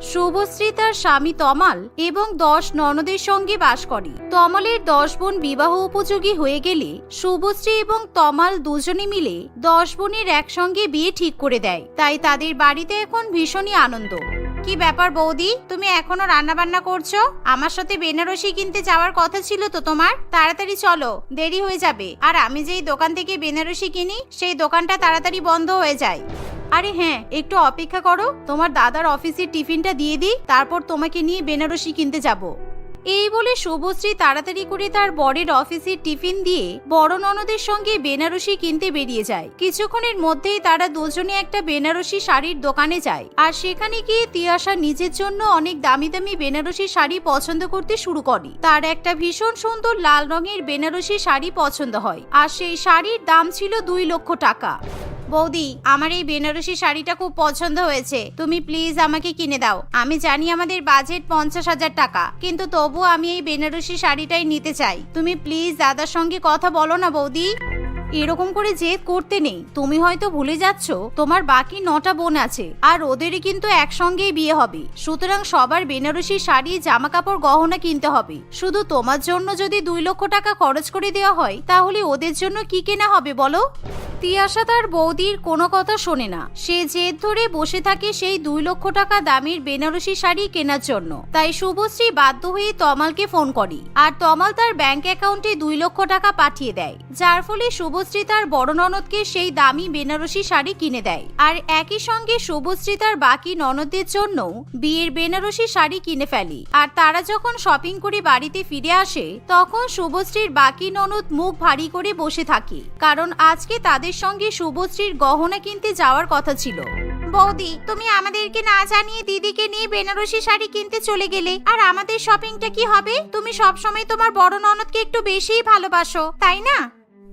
শুভশ্রী তার স্বামী তমাল এবং দশ ননদের সঙ্গে বাস করে। তমালের দশ বোন বিবাহ উপযোগী হয়ে গেলে শুভশ্রী এবং তমাল দুজনে মিলে দশ বোনের একসঙ্গে বিয়ে ঠিক করে দেয়। তাই তাদের বাড়িতে এখন ভীষণই আনন্দ। কি ব্যাপার বৌদি? তুমি এখনও রান্না বান্না করছ? আমার সাথে বেনারসি কিনতে যাওয়ার কথা ছিল তো তোমার? তাড়াতাড়ি চলো, দেরি হয়ে যাবে। আর আমি যেই দোকান থেকে বেনারসি কিনি, সেই দোকানটা তাড়াতাড়ি বন্ধ হয়ে যায়। আরে হ্যাঁ একটু অপেক্ষা করো। তোমার দাদার অফিসের টিফিনটা দিয়ে দিই, তারপর তোমাকে নিয়ে বেনারসি কিনতে যাব। এই বলে শুভশ্রী তাড়াতাড়ি করে তার বরের অফিসের টিফিন দিয়ে বড় ননদের সঙ্গে বেনারসি কিনতে বেরিয়ে যায়। কিছুক্ষণের মধ্যেই তারা দুজনে একটা বেনারসি শাড়ির দোকানে যায় আর সেখানে গিয়ে তিয়াশা নিজের জন্য অনেক দামি দামি বেনারসি শাড়ি পছন্দ করতে শুরু করে। তার একটা ভীষণ সুন্দর লাল রঙের বেনারসি শাড়ি পছন্দ হয় আর সেই শাড়ির দাম ছিল দুই লক্ষ টাকা। বৌদি, আমার এই বেনারসি শাড়িটা খুব পছন্দ হয়েছে। তুমি প্লিজ আমাকে কিনে দাও। আমি জানি আমাদের বাজেট পঞ্চাশ হাজার টাকা, কিন্তু তবু আমি এই বেনারসি শাড়িটাই নিতে চাই। তুমি প্লিজ দাদার সঙ্গে কথা বলো না বৌদি। এরকম করে জেদ করতে নেই। তুমি হয়তো ভুলে যাচ্ছ, তোমার বাকি নটা বোন আছে, আর ওদেরই কিন্তু একসঙ্গেই বিয়ে হবে। সুতরাং সবার বেনারসি শাড়ি জামা কাপড় গহনা কিনতে হবে। শুধু তোমার জন্য যদি দুই লক্ষ টাকা খরচ করে দেওয়া হয়, তাহলে ওদের জন্য কি কেনা হবে বলো? তিয়াশা তার বৌদির কোনো কথা শোনে না। সে জেদ ধরে বসে থাকে সেই দুই লক্ষ টাকা দামের বেনারসি শাড়ি কেনার জন্য। তাই শুভশ্রী বাধ্য হয়ে তমালকে ফোন করে। আর তমাল তার ব্যাংক অ্যাকাউন্টে দুই লক্ষ টাকা পাঠিয়ে দেয়। যার ফলে শুভশ্রী তার বড় ননদকে সেই দামি বেনারসি শাড়ি কিনে দেয়। আর একই সঙ্গে শুভশ্রী তার বাকি ননদদের জন্য বিয়ের বেনারসি শাড়ি কিনে ফেলি। আর তারা যখন শপিং করে বাড়িতে ফিরে আসে, তখন শুভশ্রীর বাকি ননদ মুখ ভারী করে বসে থাকে। কারণ আজকে তাদের সঙ্গে শুভশ্রীর গহনা কিনতে যাওয়ার কথা ছিল। বৌদি, তুমি আমাদেরকে না জানিয়ে দিদিকে নিয়ে বেনারসি শাড়ি কিনতে চলে গেলে, আর আমাদের শপিংটা কি হবে? তুমি সবসময় তোমার বড় ননদকে একটু বেশিই ভালোবাসো, তাই না?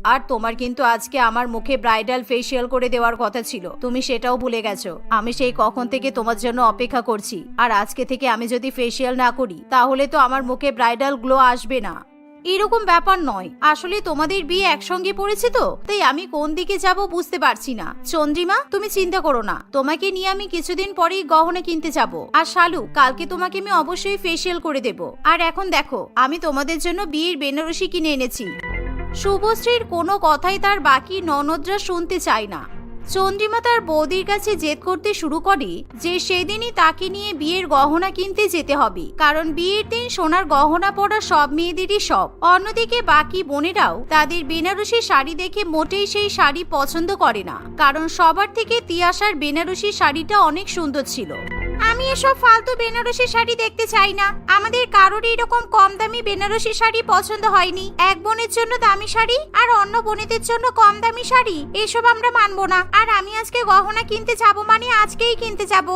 আর তোমার কিন্তু আজকে আমার মুখে ব্রাইডাল ফেসিয়াল করে দেওয়ার কথা ছিল। তুমি সেটাও ভুলে গেছো। আমি সেই কখন থেকে তোমার জন্য অপেক্ষা করছি। আর আজকে থেকে আমি যদি ফেসিয়াল না করি, তাহলে তো আমার মুখে ব্রাইডাল গ্লো আসবে না। এরকম ব্যাপার নয়। আসলে তোমাদের বিয়ে একসঙ্গে পড়েছে তো? তাই আমি কোন দিকে যাব বুঝতে পারছি না। চন্দ্রিমা, তুমি চিন্তা করো না। তোমাকে নিয়ে আমি কিছুদিন পরেই গহনা কিনতে যাব। আর শালু, কালকে তোমাকে আমি অবশ্যই ফেসিয়াল করে দেব। আর এখন দেখো, আমি তোমাদের জন্য বিয়ের বেনারসি কিনে এনেছি। শুভশ্রীর কোনো কথাই তার বাকি ননদরা শুনতে চায় না। চন্দ্রিমা তার বৌদির কাছে জেদ করতে শুরু করে যে সেদিনই তাকে নিয়ে বিয়ের গহনা কিনতে যেতে হবে। কারণ বিয়ের দিন সোনার গহনা পরা সব মেয়েদেরই সব অন্যদিকে বাকি বোনেরাও তাদের বেনারসি শাড়ি দেখে মোটেই সেই শাড়ি পছন্দ করে না। কারণ সবার থেকে তিয়াশার বেনারসি শাড়িটা অনেক সুন্দর ছিল। আমি এসব ফালতু বেনারসি শাড়ি দেখতে চাই না। আমাদের কারোর এরকম কম দামি বেনারসি শাড়ি পছন্দ হয়নি। এক বোনের জন্য দামি শাড়ি আর অন্য বোনেদের জন্য কম দামি শাড়ি, এসব আমরা মানবো না। আর আমি আজকে গহনা কিনতে যাব মানে আজকেই কিনতে যাব।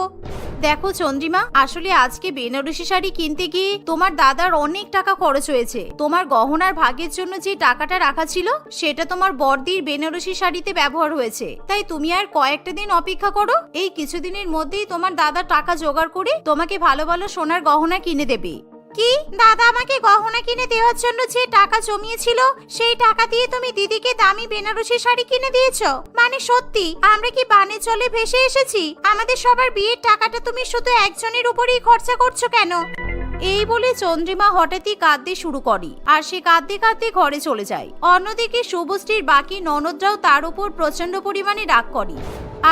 দেখো চন্দ্রিমা, আসলে আজকে বেনারসি শাড়ি কিনতে গিয়ে তোমার দাদার অনেক টাকা খরচ হয়েছে। তোমার গহনার ভাগের জন্য যে টাকাটা রাখা ছিল, সেটা তোমার বর্দির বেনারসি শাড়িতে ব্যবহার হয়েছে। তাই তুমি আর কয়েকটা দিন অপেক্ষা করো, এই কিছুদিনের মধ্যেই তোমার দাদা টাকা জোগাড় করে তোমাকে ভালো ভালো সোনার গহনা কিনে দেবে। কি? দাদা আমাকে গহনা কিনে দেওয়ার জন্য যে টাকা জমিয়েছিল, সেই টাকা দিয়ে তুমি দিদিকে দামি বেনারসি শাড়ি কিনে দিয়েছ? মানে সত্যি, আমরা কি বানে চলে ভেসে এসেছি? আমাদের সবার বিয়ের টাকাটা তুমি শুধু একজনের উপরেই খরচা করছ কেন? এই বলে চন্দ্রিমা হঠাৎই কাঁদতে শুরু করে, আর সে কাঁদতে কাঁদতে ঘরে চলে যায়। অন্যদিকে শুভশ্রীর বাকি ননদরাও তার উপর প্রচণ্ড পরিমাণে রাগ করে।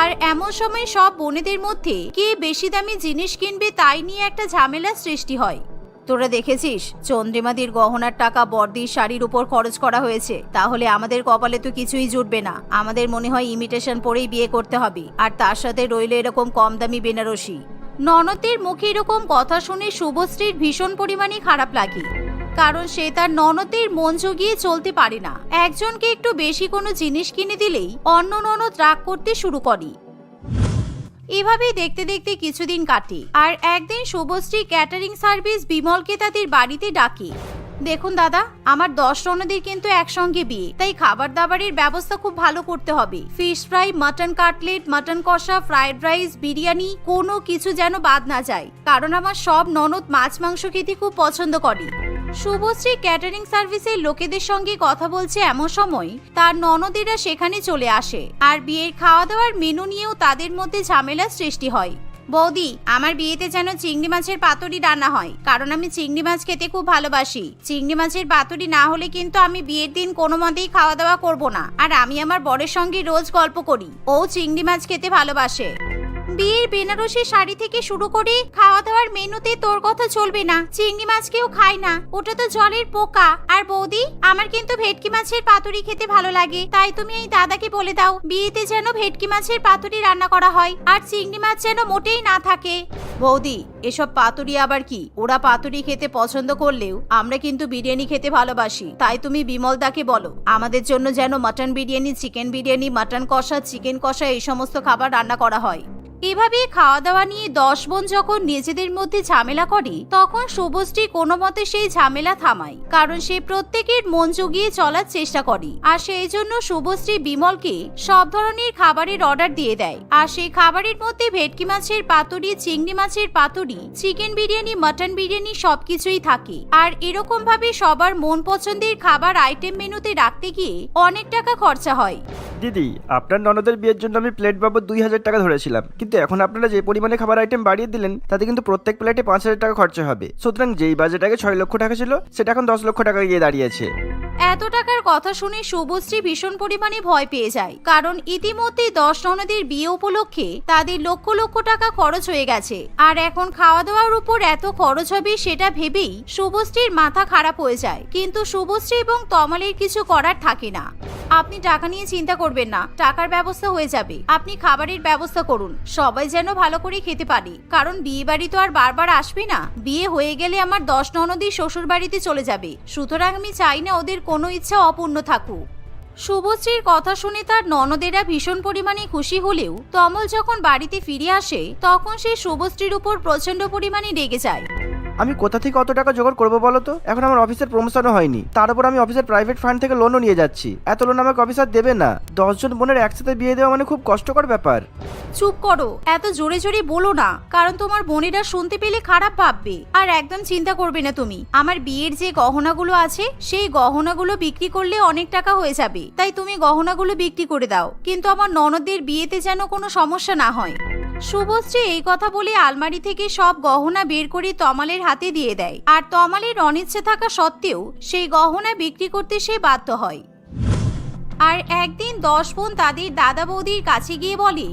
আর এমন সময় সব বোনেদের মধ্যে কে বেশি দামি জিনিস কিনবে তাই নিয়ে একটা ঝামেলা সৃষ্টি হয়। তোরা দেখেছিস? চন্দ্রিমাদির গহনার টাকা বর্দির শাড়ির উপর খরচ করা হয়েছে। তাহলে আমাদের কপালে তো কিছুই জুটবে না। আমাদের মনে হয় ইমিটেশন পরেই বিয়ে করতে হবে। আর তার সাথে রইল এরকম কম দামি বেনারসি। ননদের মুখে এরকম কথা শুনে শুভশ্রীর ভীষণ পরিমাণে খারাপ লাগে। কারণ সে তার ননদের মন জগিয়ে চলতে পারে না। একজনকে একটু বেশি কোনো জিনিস কিনে দিলেই অন্য ননদ রাগ করতে শুরু করে। এভাবেই দেখতে দেখতে কিছুদিন কাটে। আর একদিন শুভশ্রী ক্যাটারিং সার্ভিস বিমলকে তাদের বাড়িতে ডাকে। দেখুন দাদা, আমার দশ রণদের কিন্তু একসঙ্গে বিয়ে, তাই খাবার দাবারের ব্যবস্থা খুব ভালো করতে হবে। Fish fry mutton cutlet mutton কষা ফ্রাইড রাইস বিরিয়ানি, কোনো কিছু যেন বাদ না যায়। কারণ আমার সব ননদ মাছ মাংস খেতে খুব পছন্দ করে। শুভশ্রী ক্যাটারিং সার্ভিসের লোকেদের সঙ্গে কথা বলছে এমন সময় তার ননদেরা সেখানে চলে আসে আর বিয়ের খাওয়া দাওয়ার মেনু নিয়েও তাদের মধ্যে ঝামেলার সৃষ্টি হয়। বৌদি, আমার বিয়েতে যেন চিংড়ি মাছের পাতুরি রান্না হয়, কারণ আমি চিংড়ি মাছ খেতে খুব ভালোবাসি। চিংড়ি মাছের পাতুরি না হলে কিন্তু আমি বিয়ের দিন কোনো মতেই খাওয়া দাওয়া করব না। আর আমি আমার বরের সঙ্গে রোজ গল্প করি। ও চিংড়ি মাছ খেতে ভালোবাসে। বিয়ের বেনারসি শাড়ি থেকে শুরু করে খাওয়া দাওয়ার মেনুতে তোর কথা চলবে না। চিংড়ি মাছ কেউ খায় না। ওটা তো জলের পোকা। আর বৌদি, আমার কিন্তু ভেটকি মাছের পাতুরি খেতে ভালো লাগে। তাই তুমি এই দাদাকে বলে দাও, বিয়েতে যেন ভেটকি মাছের পাতুরি রান্না করা হয় আর চিংড়ি মাছ যেন মোটেই না থাকে। বৌদি, এসব পাতুরি আবার কি? ওরা পাতুরি খেতে পছন্দ করলেও আমরা কিন্তু বিরিয়ানি খেতে ভালোবাসি। তাই তুমি বিমল দাকে বলো, আমাদের জন্য যেন mutton biryani, chicken biryani, mutton কষা, চিকেন কষা এই সমস্ত খাবার রান্না করা হয়। এভাবে খাওয়া দাওয়া নিয়ে দশ বোন যখন নিজেদের মধ্যে ঝামেলা করে, তখন শুভশ্রী কোনো মতে সেই ঝামেলা থামায়, কারণ সে প্রত্যেকের মন জুগিয়ে চলার চেষ্টা করে। আর সেই জন্য শুভশ্রী বিমলকে সব ধরনের খাবারের অর্ডার দিয়ে দেয়। আর সেই খাবারের মধ্যে ভেটকি মাছের পাতুরি, চিংড়ি মাছের পাতুরি, চিকেন বিরিয়ানি, মাটন বিরিয়ানি সবকিছুই থাকে। আর এরকম ভাবে সবার মন পছন্দের খাবার আইটেম মেনুতে রাখতে গিয়ে অনেক টাকা খরচা হয়। দিদি, আপনার ননদের বিয়ের জন্য আমি প্লেট বাবদ দুই হাজার টাকা ধরেছিলাম কিন্তু এখন আপনারা যে পরিমাণে খাবার আইটেম বাড়িয়ে দিলেন, তাতে কিন্তু প্রত্যেক প্লেটে পাঁচ হাজার টাকা খরচা হবে। সুতরাং যেই বাজেট আগে ছয় লক্ষ টাকা ছিল, সেটা এখন দশ লক্ষ টাকা গিয়ে দাঁড়িয়েছে। এত টাকার কথা শুনে শুভশ্রী ভীষণ পরিমাণে ভয় পেয়ে যায়, কারণ ইতিমধ্যে দশ ননদের বিয়ে উপলক্ষে তাদের লক্ষ লক্ষ টাকা খরচ হয়ে গেছে। আর এখন খাওয়া দাওয়ার উপর এত খরচ হবে সেটা ভেবেই শুভশ্রীর মাথা খারাপ হয়ে যায়। কিন্তু শুভশ্রী এবং তমালের কিছু করার থাকে না। আপনি টাকা নিয়ে চিন্তা করবেন না, টাকার ব্যবস্থা হয়ে যাবে। আপনি খাবারের ব্যবস্থা করুন। সবাই যেন ভালো করে খেতে পারি। কারণ বিয়ে বাড়ি তো আর বারবার আসবি না। বিয়ে হয়ে গেলে আমার দশ ননদই শ্বশুর বাড়িতে চলে যাবে। সুতরাং আমি চাই না ওদের কোনো ইচ্ছা অপূর্ণ থাকুক। শুভশ্রীর কথা শুনে তার ননদেরা ভীষণ পরিমাণে খুশি হলেও তমল যখন বাড়িতে ফিরে আসে, তখন সে শুভশ্রীর উপর প্রচণ্ড পরিমাণে রেগে যায়। আমি কোথা থেকে অত টাকা জোগাড় করব বলো তো? এখন আমার অফিসের প্রমোশনও হয়নি। তার উপর আমি অফিসের প্রাইভেট ফান্ড থেকে লোনও নিয়ে যাচ্ছি। এত লোন আমাকে অফিসার দেবে না। দশজন বোনের একসাথে বিয়ে দেওয়া মানে খুব কষ্টকর ব্যাপার। চুপ করো। এত জোরে জোরে বলো না। কারণ তোমার বোনেরা শুনতে পেলে খারাপ ভাববে। আর একদম চিন্তা করবে না তুমি। আমার বিয়ের যে গহনাগুলো আছে, সেই গহনাগুলো বিক্রি করলে অনেক টাকা হয়ে যাবে। তাই তুমি গহনাগুলো বিক্রি করে দাও। কিন্তু আমার ননদের বিয়েতে যেন কোনো সমস্যা না হয়। শুভশ্রী এই কথা বলে আলমারি থেকে সব গহনা বের করে তমালের হাতে দিয়ে দেয়। আর তমালের অনিচ্ছে থাকা সত্ত্বেও সেই গহনা বিক্রি করতে সে বাধ্য হয়। আর একদিন দশ বোন তাদের দাদা বৌদির কাছে গিয়ে বলে,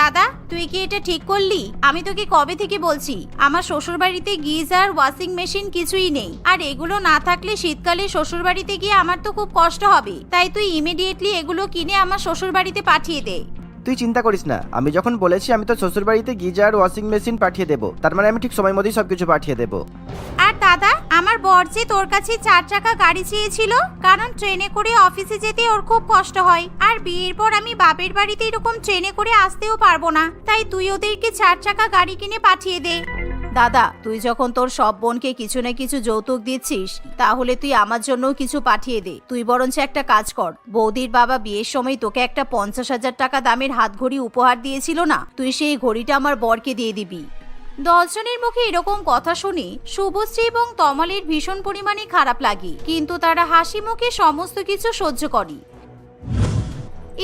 দাদা, তুই কি এটা ঠিক করলি? আমি তোকে কবে থেকে বলছি? আমার শ্বশুরবাড়িতে গিজার, ওয়াশিং মেশিন কিছুই নেই। আর এগুলো না থাকলে শীতকালে শ্বশুরবাড়িতে গিয়ে আমার তো খুব কষ্ট হবে। তাই তুই ইমিডিয়েটলি এগুলো কিনে আমার শ্বশুরবাড়িতে পাঠিয়ে দে। তুই চিন্তা করিস না। আমি যখন বলেছি আমি তো শ্বশুর বাড়িতে গিজার ওয়াশিং মেশিন পাঠিয়ে দেবো। তার মানে আমি ঠিক সময় মতোই সবকিছু পাঠিয়ে দেবো। আর দাদা, আমার বর যে তোর কাছে চার চাকা গাড়ি চেয়েছিল, কারণ ট্রেনে করে অফিসে যেতে ওর খুব কষ্ট হয়। আর বিয়ের পর আমি বাপের বাড়িতে এরকম ট্রেনে করে আসতেও পারব না। তাই তুই ওদেরকে চার চাকা গাড়ি কিনে পাঠিয়ে দে। দাদা, তুই যখন তোর সব বোনকে কিছু না কিছু যৌতুক দিচ্ছিস, তাহলে তুই আমার জন্যও কিছু পাঠিয়ে দে। তুই বরঞ্চ একটা কাজ কর। বৌদির বাবা বিয়ের সময় তোকে একটা পঞ্চাশ হাজার টাকা দামের হাত ঘড়ি উপহার দিয়েছিল না? তুই সেই ঘড়িটা আমার বরকে দিয়ে দিবি। দশজনের মুখে এরকম কথা শুনে শুভশ্রী এবং তমালের ভীষণ পরিমাণে খারাপ লাগে। কিন্তু তারা হাসি মুখে সমস্ত কিছু সহ্য করে।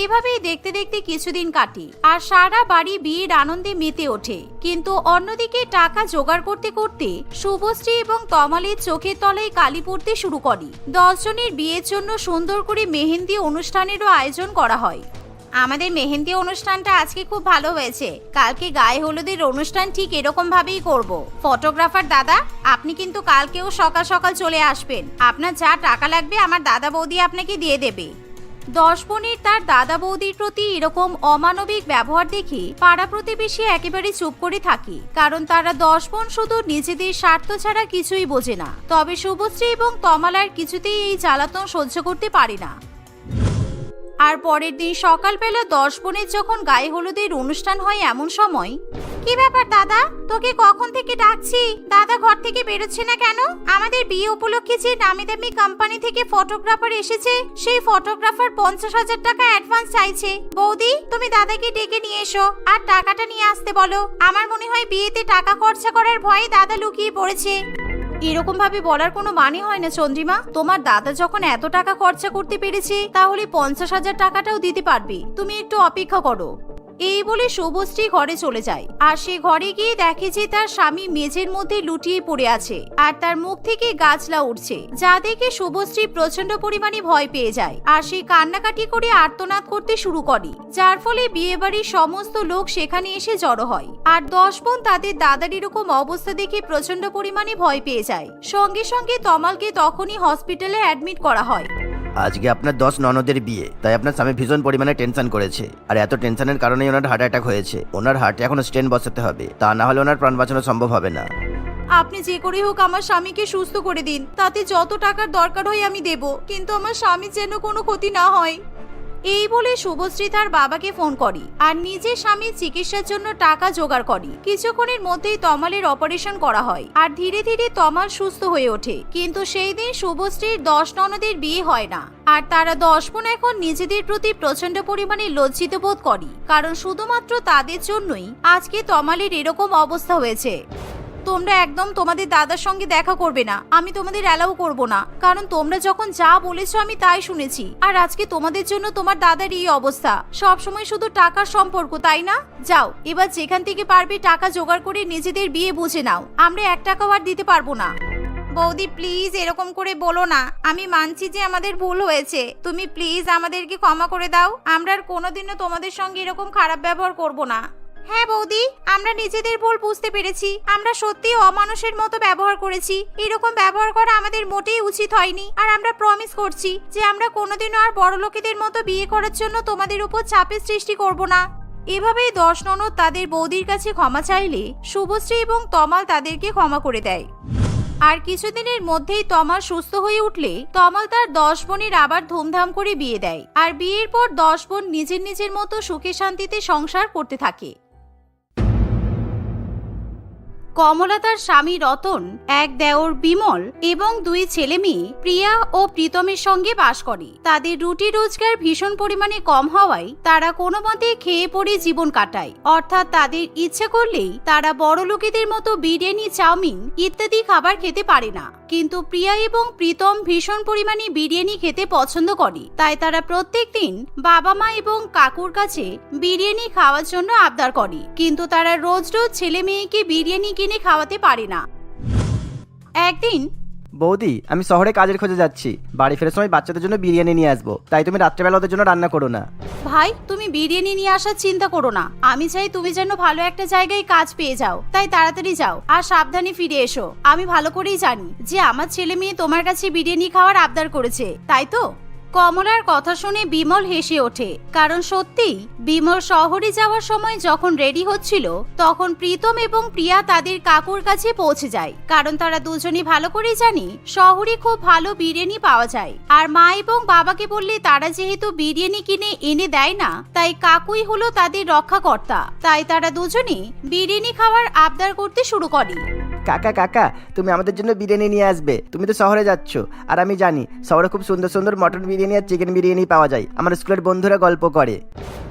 এভাবেই দেখতে দেখতে কিছুদিন কাটে আর সারা বাড়ি বিয়ের আনন্দে মেতে ওঠে। কিন্তু অন্যদিকে টাকা জোগাড় করতে করতে শুভশ্রী এবং তমালের চোখের তলায় কালি পড়তে শুরু করে। দশজনের বিয়ের জন্য সুন্দর করে মেহেন্দি অনুষ্ঠানেরও আয়োজন করা হয়। আমাদের মেহেন্দি অনুষ্ঠানটা আজকে খুব ভালো হয়েছে। কালকে গায়ে হলুদের অনুষ্ঠান ঠিক এরকম ভাবেই করব। ফটোগ্রাফার দাদা, আপনি কিন্তু কালকেও সকাল সকাল চলে আসবেন। আপনার যা টাকা লাগবে আমার দাদা বৌদি আপনাকে দিয়ে দেবে। দশ বোনের তার দাদা বৌদির প্রতি এরকম অমানবিক ব্যবহার দেখে পাড়া প্রতিবেশী একেবারে চুপ করে থাকে। কারণ তারা দশ বোন শুধু নিজেদের স্বার্থ ছাড়া কিছুই বোঝে না। তবে শুভশ্রী এবং তমালার কিছুতেই এই জ্বালাতন সহ্য করতে পারে না। আর পরের দিন সকালবেলা দশ বোনের যখন গায়ে হলুদের অনুষ্ঠান হয় এমন সময়, কি ব্যাপার দাদা? তোকে কখন থেকে ডাকছি? দাদা ঘর থেকে বেরোচ্ছে না কেন? আমাদের বিয়ে উপলক্ষে যে নামি দামি কোম্পানি থেকে ফটোগ্রাফার এসেছে, সেই ফটোগ্রাফার পঞ্চাশ হাজার টাকা অ্যাডভান্স চাইছে। বৌদি, তুমি দাদাকে ডেকে নিয়ে এসো আর টাকাটা নিয়ে আসতে বলো। আমার মনে হয় বিয়েতে টাকা খরচা করার ভয়ে দাদা লুকিয়ে পড়েছে। এরকম ভাবে বলার কোনো মানে হয় না, চন্দ্রিমা। তোমার দাদা যখন এত টাকা খরচা করতে পেরেছে, তাহলে পঞ্চাশ হাজার টাকাটাও দিতে পারবে। তুমি একটু অপেক্ষা করো। এই বলে শুভশ্রী ঘরে চলে যায়। আর সে ঘরে গিয়ে দেখে যে তার স্বামী মেঝের মধ্যে লুটিয়ে পড়ে আছে আর তার মুখ থেকে গাছলা উঠছে। যা দেখে শুভশ্রী প্রচণ্ড পরিমাণে ভয় পেয়ে যায় আর সে কান্নাকাটি করে আর্তনাদ করতে শুরু করে। যার ফলে বিয়ে বাড়ির সমস্ত লোক সেখানে এসে জড়ো হয়। আর দশ বোন তাদের দাদার এরকম অবস্থা দেখে প্রচণ্ড পরিমাণে ভয় পেয়ে যায়। সঙ্গে সঙ্গে তমালকে তখনই হসপিটালে অ্যাডমিট করা হয়। আজকে আপনার দশ ননদের বিয়ে, তাই আপনার স্বামী ভীষণ পরিমাণে টেনশন করেছে। আর এত টেনশনের কারণেই ওনার হার্ট অ্যাটাক হয়েছে। ওনার হার্টে এখন স্টেন বসাতে হবে। তা না হলে ওনার প্রাণ বাঁচানো সম্ভব হবে না। আপনি যে করে হোক আমার স্বামীকে সুস্থ করে দিন। তাতে যত টাকার দরকার হয় আমি দেব। কিন্তু আমার স্বামীর যেন কোনো ক্ষতি না হয়। এই বলে শুভশ্রী তার বাবাকে ফোন করে আর নিজের স্বামীর চিকিৎসার জন্য টাকা জোগাড় করে। কিছুক্ষণের মধ্যেই তমালের অপারেশন করা হয় আর ধীরে ধীরে তমাল সুস্থ হয়ে ওঠে। কিন্তু সেই দিন শুভশ্রীর দশ ননদের বিয়ে হয় না। আর তারা দশ বোন এখন নিজেদের প্রতি প্রচণ্ড পরিমাণে লজ্জিত বোধ করে। কারণ শুধুমাত্র তাদের জন্যই আজকে তমালের এরকম অবস্থা হয়েছে। তোমরা একদম তোমাদের দাদার সঙ্গে দেখা করবে না। আমি তোমাদের অ্যালাউ করব না। কারণ তোমরা যখন যা বলেছ আমি তাই শুনেছি। আর আজকে তোমাদের জন্য তোমার দাদার এই অবস্থা। সব সময় শুধু টাকার সম্পর্ক, তাই না? যাও, এবার যেখান থেকে পারবে টাকা জোগাড় করে নিজেদের বিয়ে বুঝে নাও। আমরা এক টাকাও আর দিতে পারব না। বৌদি প্লিজ এরকম করে বলো না। আমি মানছি যে আমাদের ভুল হয়েছে। তুমি প্লিজ আমাদেরকে ক্ষমা করে দাও। আমরা আর কোনোদিনও তোমাদের সঙ্গে এরকম খারাপ ব্যবহার করব না। হ্যাঁ বৌদি, আমরা নিজেদের ভুল বুঝতে পেরেছি। আমরা সত্যি অমানুষের মতো ব্যবহার করেছি। এরকম ব্যবহার করা আমাদের মোটেই উচিত হয়নি। আর আমরা প্রমিস করছি যে আমরা কোনোদিনও আর বড় লোকেদের মতো বিয়ে করার জন্য তোমাদের উপর চাপের সৃষ্টি করব না। এভাবেই দশ ননদ তাদের বৌদির কাছে ক্ষমা চাইলে শুভশ্রী এবং তমাল তাদেরকে ক্ষমা করে দেয়। আর কিছুদিনের মধ্যেই তমাল সুস্থ হয়ে উঠলে তমাল তার দশ বোনের আবার ধুমধাম করে বিয়ে দেয়। আর বিয়ের পর দশ বোন নিজের নিজের মতো সুখে শান্তিতে সংসার করতে থাকে। কমলা তার স্বামী রতন, এক দেওর বিমল এবং দুই ছেলে মেয়ে প্রিয়া ও প্রীতমের সঙ্গে বাস করে। তাদের রুটি রোজগার ভীষণ পরিমাণে কম হওয়ায় তারা কোনো মতে খেয়ে পড়ে জীবন কাটায়। অর্থাৎ তাদের ইচ্ছে করলেই তারা বড় লোকেদের মতো বিরিয়ানি, চাউমিন ইত্যাদি খাবার খেতে পারে না। কিন্তু প্রিয়া এবং প্রীতম ভীষণ পরিমাণে বিরিয়ানি খেতে পছন্দ করে। তাই তারা প্রত্যেক দিন বাবা মা এবং কাকুর কাছে বিরিয়ানি খাওয়ার জন্য আবদার করে। কিন্তু তারা রোজ রোজ ছেলে মেয়েকে বিরিয়ানি কিনে খাওয়াতে পারে না। একদিন বৌদি আমি শহরে কাজের খোঁজে যাচ্ছি। বাড়ি ফেরার সময় বাচ্চাদের জন্য বিরিয়ানি নিয়ে আসব। তাই তুমি রাত্রেবেলা ওদের জন্য রান্না করো না। ভাই তুমি বিরিয়ানি নিয়ে আসার চিন্তা করো না। আমি চাই তুমি যেন ভালো একটা জায়গায় কাজ পেয়ে যাও। তাই তাড়াতাড়ি যাও আর সাবধানে ফিরে এসো। আমি ভালো করেই জানি যে আমার ছেলে মেয়ে তোমার কাছে বিরিয়ানি খাওয়ার আবদার করেছে। তাই তো? কমলার কথা শুনে বিমল হেসে ওঠে, কারণ সত্যিই বিমল শহরে যাওয়ার সময় যখন রেডি হচ্ছিল, তখন প্রীতম এবং প্রিয়া তাদের কাকুর কাছে পৌঁছে যায়, কারণ তারা দুজনই ভালো করেই জানি শহরে খুব ভালো বিরিয়ানি পাওয়া যায়। আর মা এবং বাবাকে বললে তারা যেহেতু বিরিয়ানি কিনে এনে দেয় না, তাই কাকুই হলো তাদের রক্ষাকর্তা। তাই তারা দুজনেই বিরিয়ানি খাওয়ার আবদার করতে শুরু করে। কাকা কাকা, তুমি আমাদের জন্য বিরিয়ানি নিয়ে আসবে। তুমি তো শহরে যাচ্ছ। আর আমি জানি, শহরে খুব সুন্দর সুন্দর মটন বিরিয়ানি আর চিকেন বিরিয়ানি পাওয়া যায়। আমার স্কুলের বন্ধুরা গল্প করে।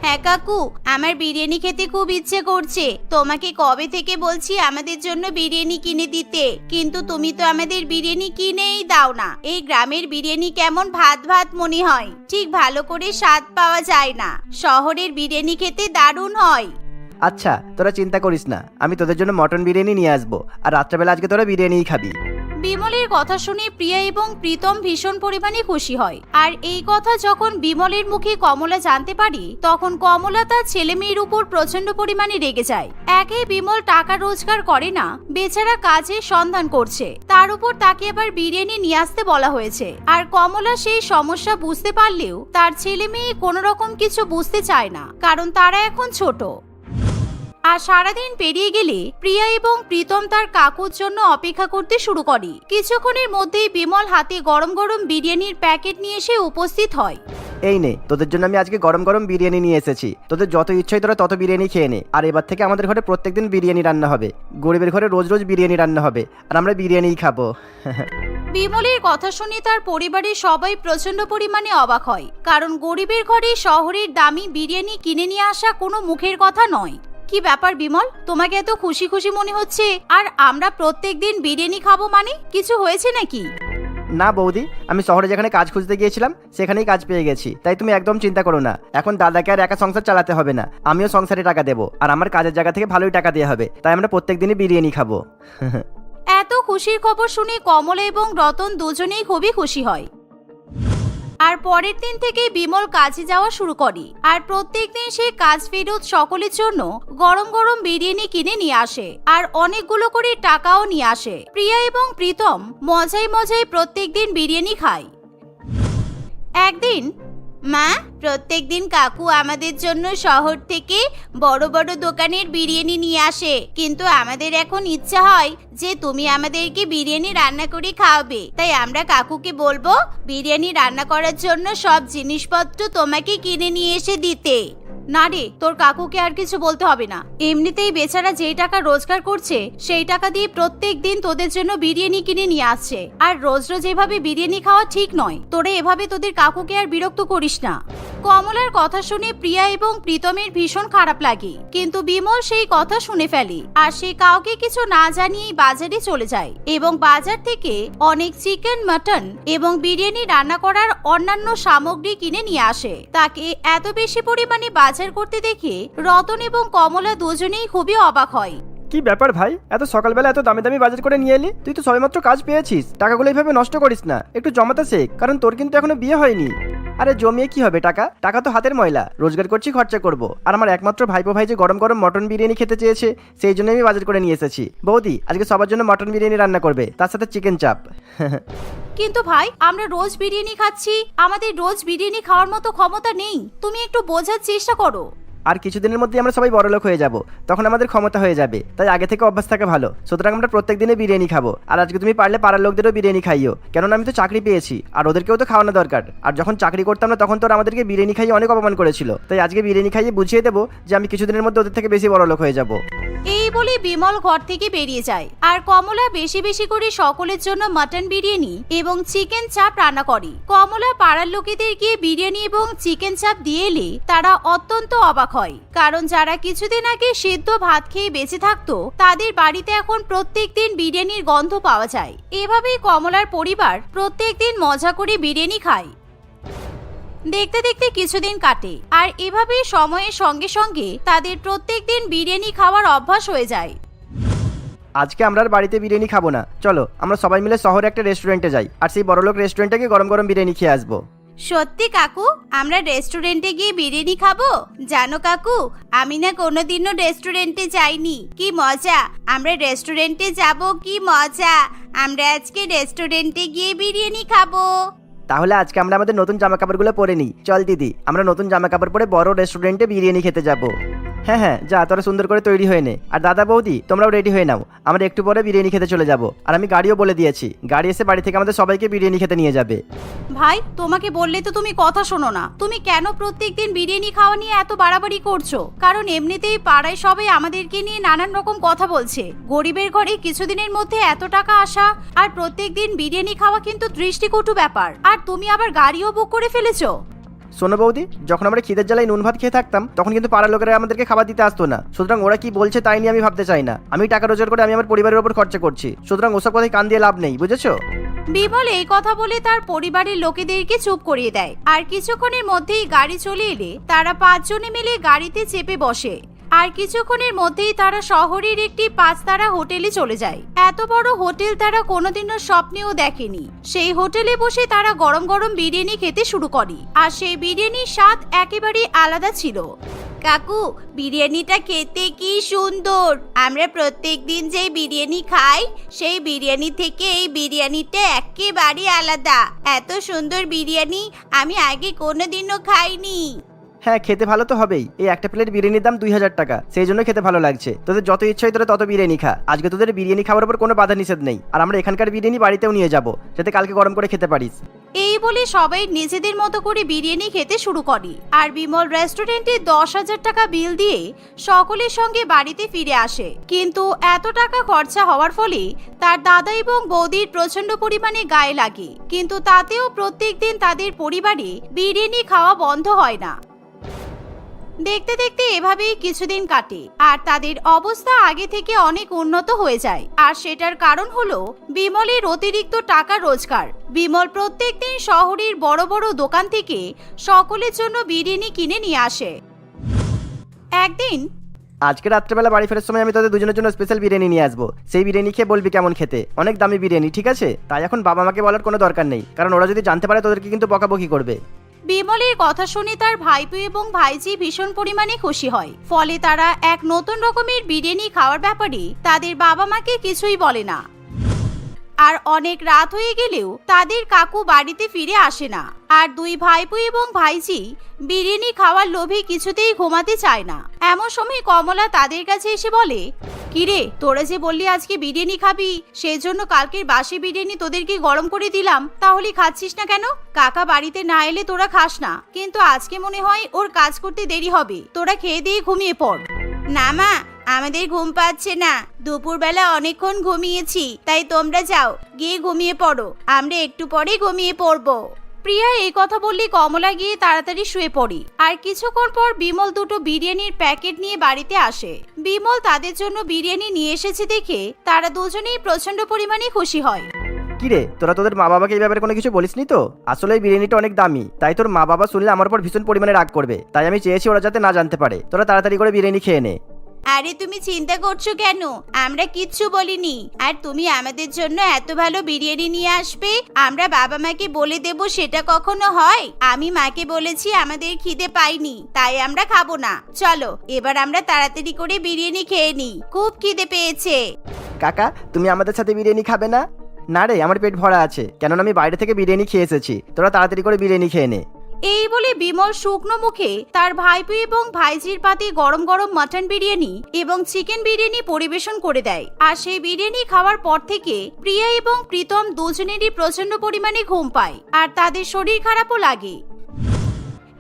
হ্যাঁ কাকু, আমার বিরিয়ানি খেতে খুব ইচ্ছে করছে। তোমাকে কবে থেকে বলছি আমাদের জন্য বিরিয়ানি কিনে দিতে? কিন্তু তুমি তো আমাদের বিরিয়ানি কিনেই দাও না। এই গ্রামের বিরিয়ানি কেমন ভাত ভাত মনে হয়? ঠিক ভালো করে স্বাদ পাওয়া যায় না। শহরের বিরিয়ানি খেতে দারুণ হয়। আচ্ছা তোরা চিন্তা করিস না। আমি তোদের জন্য মটন বিরিয়ানি নিয়ে আসব। আর রাত্রেবেলা আজকে তোরা বিরিয়ানিই খাবি। বিমলের কথা শুনে প্রিয়া এবং প্রীতম ভীষণ পরিমাণে খুশি হয়। আর এই কথা যখন বিমলের মুখে কমলা জানতে পারি, তখন কমলা তার ছেলে মেয়ের উপর প্রচণ্ড পরিমাণে রেগে যায়। একে বিমল টাকা রোজগার করে না, বেচারা কাজের সন্ধান করছে। তার উপর তাকে আবার বিরিয়ানি নিয়ে আসতে বলা হয়েছে। আর কমলা সেই সমস্যা বুঝতে পারলেও তার ছেলে মেয়ে কোনো রকম কিছু বুঝতে চায় না, কারণ তারা এখন ছোট। আর সারাদিন পেরিয়ে গেলে প্রিয়া এবং প্রীতম তার কাকুর জন্য অপেক্ষা করতে শুরু করে। কিছুক্ষণের মধ্যেই বিমল হাতে গরম গরম বিরিয়ানির প্যাকেট নিয়ে এসে উপস্থিত হয়। এই নে তোদের জন্য আমি আজকে গরম গরম বিরিয়ানি নিয়ে এসেছি। তোদের যত ইচ্ছাই তোরা তত বিরিয়ানি খেয়ে নে। আর এবার থেকে আমাদের ঘরে প্রত্যেকদিন বিরিয়ানি রান্না হবে। গরিবের ঘরে রোজ রোজ বিরিয়ানি রান্না হবে। আর আমরা বিরিয়ানিই খাব। বিমলের কথা শুনে তার পরিবারের সবাই প্রচণ্ড পরিমাণে অবাক হয়। কারণ গরিবের ঘরে শহরের দামি বিরিয়ানি কিনে নিয়ে আসা কোনো মুখের কথা নয়। কি ব্যাপার বিমল? তোমাকে এত খুশি খুশি মনে হচ্ছে? আর আমরা প্রত্যেক দিন বিরিয়ানি খাব মানে? কিছু হয়েছে নাকি? না বৌদি আমি শহরে যেখানে কাজ খুঁজতে গিয়েছিলাম সেখানেই কাজ পেয়ে গেছি। তাই তুমি একদম চিন্তা করো না। এখন দাদাকে আর একা সংসার চালাতে হবে না। আমিও সংসারে টাকা দেবো। আর আমার কাজের জায়গা থেকে ভালোই টাকা দেওয়া হবে। তাই আমরা প্রত্যেক দিনই বিরিয়ানি খাব। এত খুশির খবর শুনে কমলা এবং রতন দুজনেই খুবই খুশি হয়। পরের দিন থেকে বিমল কাজে যাওয়া শুরু করে। আর প্রত্যেক দিন সে কাজ ফেরত সকলের জন্য গরম গরম বিরিয়ানি কিনে নিয়ে আসে আর অনেকগুলো করে টাকাও নিয়ে আসে। প্রিয়া এবং প্রীতম মজায় মজায় প্রত্যেকদিন বিরিয়ানি খায়। একদিন মা প্রত্যেক দিন কাকু আমাদের জন্য শহর থেকে বড় বড় দোকানের বিরিয়ানি নিয়ে আসে। কিন্তু আমাদের এখন ইচ্ছা হয় যে তুমি আমাদেরকে বিরিয়ানি রান্না করে খাওয়াবে। তাই আমরা কাকুকে বলব, বিরিয়ানি রান্না করার জন্য সব জিনিসপত্র তোমাকে কিনে নিয়ে এসে দিতে। না রে, তোর কাকুকে আর কিছু বলতে হবে না। এমনিতেই বেচারা যেই টাকা রোজগার করছে, সেই টাকা দিয়ে প্রত্যেক দিন তোদের জন্য বিরিয়ানি কিনে নিয়ে আসছে। আর রোজ রোজ এভাবে বিরিয়ানি খাওয়া ঠিক নয়। তোরা এভাবে তোদের কাকুকে আর বিরক্ত করিস না। কমলার কথা শুনে প্রিয়া এবং প্রীতমের ভীষণ খারাপ লাগে। কিন্তু বিমল সেই কথা শুনে ফেলে আর সে কাউকে কিছু না জানিয়েই বাজারে চলে যায় এবং বাজার থেকে অনেক চিকেন, মাটন এবং বিরিয়ানি রান্না করার অন্যান্য সামগ্রী কিনে নিয়ে আসে। তাকে এত বেশি পরিমাণে বাজার করতে দেখে রতন এবং কমলা দুজনেই খুবই অবাক হয়। কি ব্যাপার ভাই? এত সকালবেলা এত দামি দামি বাজার করে নিয়ে এলি? তুই তো সবেমাত্র কাজ পেয়েছিস। টাকাগুলো এইভাবে নষ্ট করিস না। একটু জমাতে শেখ, কারণ তোর কিন্তু এখনও বিয়ে হয়নি। আরে জমিয়ে কি হবে টাকা? টাকা তো হাতের ময়লা। রোজগার করছি, খরচা করব। আর আমার একমাত্র ভাইপো ভাই যে গরম গরম মটন বিরিয়ানি খেতে চেয়েছে, সেই জন্য আমি বাজার করে নিয়ে এসেছি। বৌদি, আজকে সবার জন্য মটন বিরিয়ানি রান্না করবে। তার সাথে চিকেন চাপ। কিন্তু ভাই, আমরা রোজ বিরিয়ানি খাচ্ছি। আমাদের রোজ বিরিয়ানি খাওয়ার মতো ক্ষমতা নেই। তুমি একটু বোঝার চেষ্টা করো। আর কিছুদিনের মধ্যে আমরা সবাই বড়লোক হয়ে যাব। তখন আমাদের ক্ষমতা হয়ে যাবে। তাই আগে থেকে অভ্যাস থাকা ভালো। সুতরাং আমরা প্রত্যেক দিনে বিরিয়ানি খাব। আর আজকে তুমি পারলে পাড়ার লোকদেরও বিরিয়ানি খাইও। কেননা আমি তো চাকরি পেয়েছি। আর ওদেরকেও তো খাওয়ানো দরকার। আর যখন চাকরি করতাম না, তখন তো আমাদেরকে বিরিয়ানি খাইয়ে অনেক অপমান করেছিল। তাই আজকে বিরিয়ানি খাইয়ে বুঝিয়ে দেবো যে আমি কিছুদিনের মধ্যে ওদের থেকে বেশি বড়লোক হয়ে যাব। এই বলে বিমল ঘর থেকে বেরিয়ে যায়। আর কমলা বেশি বেশি করে সকলের জন্য মাটন বিরিয়ানি এবং চিকেন চাপ রান্না করে। কমলা পাড়ার লোকেদের গিয়ে বিরিয়ানি এবং চিকেন চাপ দিয়ে এলে তারা অত্যন্ত অবাক হয়। কারণ যারা কিছুদিন আগে সিদ্ধ ভাত খেয়ে বেঁচে থাকতো, তাদের বাড়িতে এখন প্রত্যেক দিন বিরিয়ানির গন্ধ পাওয়া যায়। এভাবেই কমলার পরিবার প্রত্যেক দিন মজা করে বিরিয়ানি খায়। দেখতে দেখতে কিছুদিন কাটে, আর এভাবেই সময়ের সঙ্গে সঙ্গে তাদের প্রত্যেক দিন বিরিয়ানি খাওয়ার অভ্যাস হয়ে যায়। আজকে আমরা আর বাড়িতে বিরিয়ানি খাব না। চলো, আমরা সবাই মিলে শহরে একটা রেস্টুরেন্টে যাই, আর সেই বড়লোক রেস্টুরেন্টে গিয়ে গরম গরম বিরিয়ানি খেয়ে আসব। সত্যি কাকু, আমরা রেস্টুরেন্টে গিয়ে বিরিয়ানি খাব? জানো কাকু, আমি না কোনোদিনও রেস্টুরেন্টে যাইনি। কি মজা, আমরা রেস্টুরেন্টে যাব, কি মজা। আমরা আজকে রেস্টুরেন্টে গিয়ে বিরিয়ানি খাব। তাহলে আজকে আমরা আমাদের নতুন জামা কাপড়গুলো পরে নিই। চল দিদি, আমরা নতুন জামা কাপড় পরে বড় রেস্টুরেন্টে বিরিয়ানি খেতে যাব। হ্যাঁ হ্যাঁ যা, তোরা সুন্দর করে তৈরি হয়ে নে। আর দাদা বৌদি, তোমরাও রেডি হয়ে নাও। আমরা একটু পরে বিরিয়ানি খেতে চলে যাব। আর আমি গাড়িও বলে দিয়েছি। গাড়ি এসে বাড়ি থেকে আমাদের সবাইকে বিরিয়ানি খেতে নিয়ে যাবে। ভাই, তোমাকে বললে তো তুমি কথা শোনো না। তুমি কেন প্রত্যেকদিন বিরিয়ানি খাওয়া নিয়ে এত বাড়াবাড়ি করছ? কারণ এমনিতেই পাড়ায় সবাই আমাদেরকে নিয়ে নানান রকম কথা বলছে। গরিবের ঘরে কিছুদিনের মধ্যে এত টাকা আসা, আর প্রত্যেকদিন বিরিয়ানি খাওয়া কিন্তু দৃষ্টিকটু ব্যাপার। আর তুমি আবার গাড়িও বুক করে ফেলেছো? শোনো বৌদি, যখন আমরা খিদের জ্বালায় নুন ভাত খেয়ে থাকতাম, তখন কিন্তু পাড়ার লোকেরা আমাদেরকে খাবার দিতে আসতো না। সুতরাং ওরা কি বলছে তাই নিয়ে আমি ভাবতে চাই না। আমি টাকা রোজগার করে আমি আমার পরিবারের উপর খরচা করছি। সুতরাং ওসব কথায় কান দিয়ে লাভ নেই, বুঝেছ? বিমল এই কথা বলে তার পরিবারের লোকেদেরকে চুপ করিয়ে দেয়। আর কিছুক্ষণের মধ্যেই গাড়ি চলে এলে তারা পাঁচজনে মিলে গাড়িতে চেপে বসে। আর কিছুক্ষণের মধ্যেই তারা শহরের একটি পাঁচতারা হোটেলে চলে যায়। এত বড় হোটেল তারা কোনোদিনও স্বপ্নেও দেখেনি। সেই হোটেলে বসে তারা গরম গরম বিরিয়ানি খেতে শুরু করে। আর সেই বিরিয়ানির স্বাদ একেবারেই আলাদা ছিল। কাকু, বিরিয়ানিটা খেতে কি সুন্দর! আমরা প্রত্যেক দিন যে বিরিয়ানি খাই, সেই বিরিয়ানি থেকে এই বিরিয়ানিটা একেবারে আলাদা। এত সুন্দর বিরিয়ানি আমি আগে কোনোদিনও খাইনি। হ্যাঁ খেতে ভালো তো হবেই। এই একটা প্লেট বিরিয়ানির দাম দুই হাজার টাকা। সেই জন্য খেতে ভালো লাগছে। তোদের যত ইচ্ছা হয় তোরা তত বিরিয়ানি খা। আজকে তোদের বিরিয়ানি খাওয়ার উপর কোনো বাধা নিষেধ নেই। আর আমরা এখানকার বিরিয়ানি বাড়িতেও নিয়ে যাব, যাতে কালকে গরম করে খেতে পারিস। এই বলে সবাই নিজেদের মতো করে বিরিয়ানি খেতে শুরু করে। আর বিমল রেস্টুরেন্টে দশ হাজার টাকা বিল দিয়ে সকলের সঙ্গে বাড়িতে ফিরে আসে। কিন্তু এত টাকা খরচা হওয়ার ফলে তার দাদা এবং বৌদির প্রচণ্ড পরিমাণে গায়ে লাগে। কিন্তু তাতেও প্রত্যেকদিন তাদের পরিবারে বিরিয়ানি খাওয়া বন্ধ হয় না। দেখতে দেখতে এভাবেই কিছুদিন কাটে, আর তাদের অবস্থা আগে থেকে অনেক উন্নত হয়ে যায়। আর সেটার কারণ হলো বিমলের অতিরিক্ত টাকা রোজগার। বিমল প্রত্যেকদিন শহরের বড় বড় দোকান থেকে সকলের জন্য বিরিয়ানি কিনে নিয়ে আসে। একদিন আজকে রাত্রেবেলা বাড়ি ফেরার সময় আমি তোদের দুজনের জন্য স্পেশাল বিরিয়ানি নিয়ে আসব। সেই বিরিয়ানি খেয়ে বলবি কেমন খেতে? অনেক দামি বিরিয়ানি, ঠিক আছে? তাই এখন বাবা মাকে বলার কোনো দরকার নেই। কারণ ওরা যদি জানতে পারে, তোদেরকে কিন্তু বকাবকি করবে। বিমলের কথা শুনে তার ভাইপো এবং ভাইজি ভীষণ পরিমাণে খুশি হয়। ফলে তারা এক নতুন রকমের বিরিয়ানি খাওয়ার ব্যাপারে তাদের বাবা মাকে কিছুই বলে না। আর অনেক রাত হয়ে গেলেও তাদের কাকু বাড়িতে ফিরে আসে না। আর দুই ভাইপো এবং ভাইজি বিরিয়ানি খাওয়ার লোভে কিছুতেই ঘুমাতে চায় না। এমন সময় কমলা তাদের কাছে এসে বলে কিরে, তোরা যে বললি আজকে বিরিয়ানি খাবি সেই জন্য কালকের বাসি বিরিয়ানি তোদেরকে গরম করে দিলাম তাহলে খাচ্ছিস না কেন? কাকা বাড়িতে না এলে তোরা খাস না, কিন্তু আজকে মনে হয় ওর কাজ করতে দেরি হবে, তোরা খেয়ে দিয়ে ঘুমিয়ে পড়। না মা, আমাদের ঘুম পাচ্ছে না, দুপুরবেলা অনেকক্ষণ ঘুমিয়েছি, তাই তোমরা যাও, গিয়ে ঘুমিয়ে পড়ো, আমরা একটু পরে ঘুমিয়ে পড়ব। প্রিয়া এই কথা বললে কমলা গিয়ে তাড়াতাড়ি শুয়ে পড়ি। আর কিছুক্ষণ পর বিমল দুটো বিরিয়ানির প্যাকেট নিয়ে বাড়িতে আসে। বিমল তাদের জন্য বিরিয়ানি নিয়ে এসেছে দেখে তারা দুজনেই প্রচণ্ড পরিমাণে খুশি হয়। কিরে তোরা তোদের মা বাবাকে এই ব্যাপারে কোনো কিছু বলিসনি তো? আসলে বিরিয়ানিটা অনেক দামি। তাই তোর মা বাবা শুনলে আমার উপর ভীষণ পরিমাণে রাগ করবে। তাই আমি চেয়েছি ওরা যাতে না জানতে পারে। তোরা তাড়াতাড়ি করে বিরিয়ানি খেয়ে নে। আরে তুমি চিন্তা করছ কেন? আমরা কিচ্ছু বলিনি। আর তুমি আমাদের জন্য এত ভালো বিরিয়ানি নিয়ে আসবে? আমরা বাবা মাকে বলে দেব সেটা কখনো হয়? আমি মাকে বলেছি আমাদের খিদে পাইনি, তাই আমরা খাব না। চলো, এবার আমরা তাড়াতাড়ি করে বিরিয়ানি খেয়ে নিই। খুব খিদে পেয়েছে। কাকা, তুমি আমাদের সাথে বিরিয়ানি খাবে না? না রে, আমার পেট ভরা আছে। কেননা আমি বাইরে থেকে বিরিয়ানি খেয়ে এসেছি। তোরা তাড়াতাড়ি করে বিরিয়ানি খেয়ে নে। এই বলে বিমল শুকনো মুখে তার ভাইপো এবং ভাইজির পাতে গরম গরম মাটন বিরিয়ানি এবং চিকেন বিরিয়ানি পরিবেশন করে দেয়। আর সেই বিরিয়ানি খাওয়ার পর থেকে প্রিয়া এবং প্রীতম দুজনেরই প্রচণ্ড পরিমাণে ঘুম পায় আর তাদের শরীর খারাপও লাগে।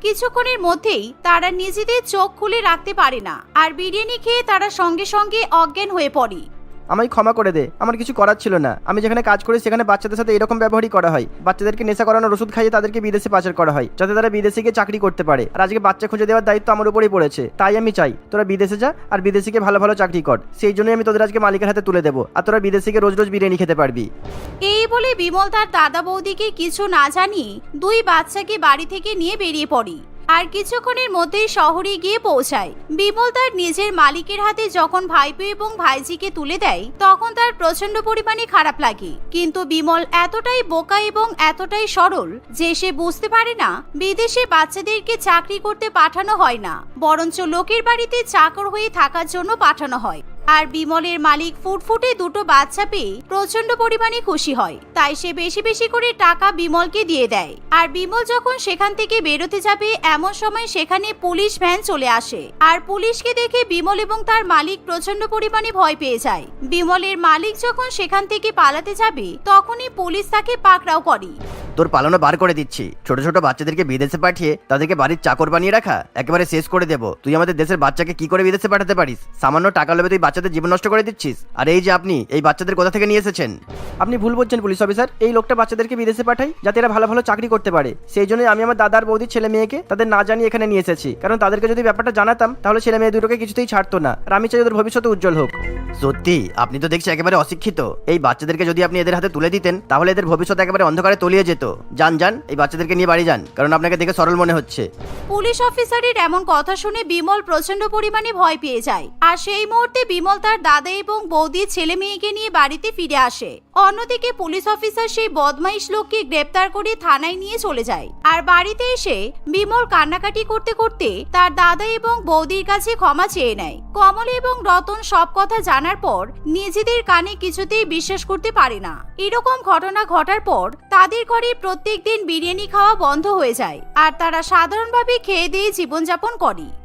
কিছুক্ষণের মধ্যেই তারা নিজেদের চোখ খুলে রাখতে পারে না। আর বিরিয়ানি খেয়ে তারা সঙ্গে সঙ্গে অজ্ঞান হয়ে পড়ে। আমায় ক্ষমা করে দে, আমার কিছু করার ছিল না। আমি যেখানে কাজ করি, সেখানে বাচ্চাদের সাথে এরকম ব্যবহারই করা হয়। বাচ্চাদেরকে নেশা করানোর ওষুধ খাইয়ে তাদেরকে বিদেশে পাচার করা হয়, যাতে তারা বিদেশে গিয়ে চাকরি করতে পারে। আর আজকে বাচ্চা খুঁজে দেওয়ার দায়িত্ব আমার উপরেই পড়েছে। তাই আমি চাই, তোরা বিদেশে যা আর বিদেশে গিয়ে ভালো ভালো চাকরি কর। সেই জন্যই আমি তোদের আজকে মালিকের হাতে তুলে দেবো। আর তোরা বিদেশে গিয়ে রোজ রোজ বিরিয়ানি খেতে পারবি। এই বলে বিমল তার দাদা বৌদিকে কিছু না জানিয়ে দুই বাচ্চাকে বাড়ি থেকে নিয়ে বেরিয়ে পড়ি। আর কিছুক্ষণের মধ্যেই শহরে গিয়ে পৌঁছায়। বিমল তার নিজের মালিকের হাতে যখন ভাইপো এবং ভাইজিকে তুলে দেয়, তখন তার প্রচণ্ড পরিমাণে খারাপ লাগে। কিন্তু বিমল এতটাই বোকা এবং এতটাই সরল যে সে বুঝতে পারে না, বিদেশে বাচ্চাদেরকে চাকরি করতে পাঠানো হয় না, বরঞ্চ লোকের বাড়িতে চাকর হয়ে থাকার জন্য পাঠানো হয়। আর বিমলের মালিক ফুটফুটে দুটো বাচ্চা পেয়ে প্রচণ্ড পরিমাণে খুশি হয়। তাই সে বেশি বেশি করে টাকা বিমলকে দিয়ে দেয়। আর বিমল যখন সেখান থেকে বেরোতে যাবে, এমন সময় সেখানে পুলিশ ভ্যান চলে আসে। আর পুলিশকে দেখে বিমল এবং তার মালিক প্রচণ্ড পরিমাণে ভয় পেয়ে যায়। বিমলের মালিক যখন সেখান থেকে পালাতে যাবে, তখনই পুলিশ তাকে পাকড়াও করে। তোর পালানো বার করে দিচ্ছি। ছোট ছোট বাচ্চাদেরকে বিদেশে পাঠিয়ে তাদেরকে বাড়ির চাকর বানিয়ে রাখা একেবারে শেষ করে দেবো। তুই আমাদের দেশের বাচ্চাকে কি করে বিদেশে পাঠাতে পারিস? সামান্য টাকা লোভে তুই বাচ্চাদের জীবন নষ্ট করে দিচ্ছিস। আর এই যে আপনি এই বাচ্চাদের কোথা থেকে নিয়ে এসেছেন? আপনি ভুল বলছেন পুলিশ অফিসার। এই লোকটা বাচ্চাদেরকে বিদেশে পাঠাই যাতে এরা ভালো ভালো চাকরি করতে পারে। সেই জন্যই আমি আমার দাদার বৌদির ছেলে মেয়েকে তাদের না জানিয়ে এখানে নিয়ে এসেছি। কারণ তাদেরকে যদি ব্যাপারটা জানাতাম তাহলে ছেলে মেয়ে দুটোকে কিছুতেই ছাড়তো না। আর আমি চাই ওদের ভবিষ্যতে উজ্জ্বল হোক। সত্যি আপনি তো দেখছি একেবারে অশিক্ষিত। এই বাচ্চাদেরকে যদি আপনি এদের হাতে তুলে দিতেন তাহলে এদের ভবিষ্যৎ একেবারে অন্ধকারে তলিয়ে যেত। যান যান, এই বাচ্চাদেরকে নিয়ে বাড়ি যান, কারণ আপনাকে দেখে সরল মনে হচ্ছে। পুলিশ অফিসারের এমন কথা শুনে বিমল প্রচণ্ড পরিমাণে ভয় পেয়ে যায়। আর সেই মুহূর্তে বিমল তার দাদা এবং বৌদির ছেলে মেয়েকে নিয়ে বাড়িতে ফিরে আসে। অন্যদিকে পুলিশ অফিসার সেই বদমাইশ লোককে গ্রেপ্তার করে থানায় নিয়ে চলে যায়। আর বাড়িতে এসে বিমল কান্নাকাটি করতে করতে তার দাদা এবং বৌদির কাছে ক্ষমা চেয়ে নেয়। কমল এবং রতন সব কথা জানার পর নিজেদের কানে কিছুতেই বিশ্বাস করতে পারে না। এরকম ঘটনা ঘটার পর তাদের ঘরে প্রত্যেকদিন বিরিয়ানি খাওয়া বন্ধ হয়ে যায় আর তারা সাধারণভাবে খেয়ে দিয়ে জীবনযাপন করে।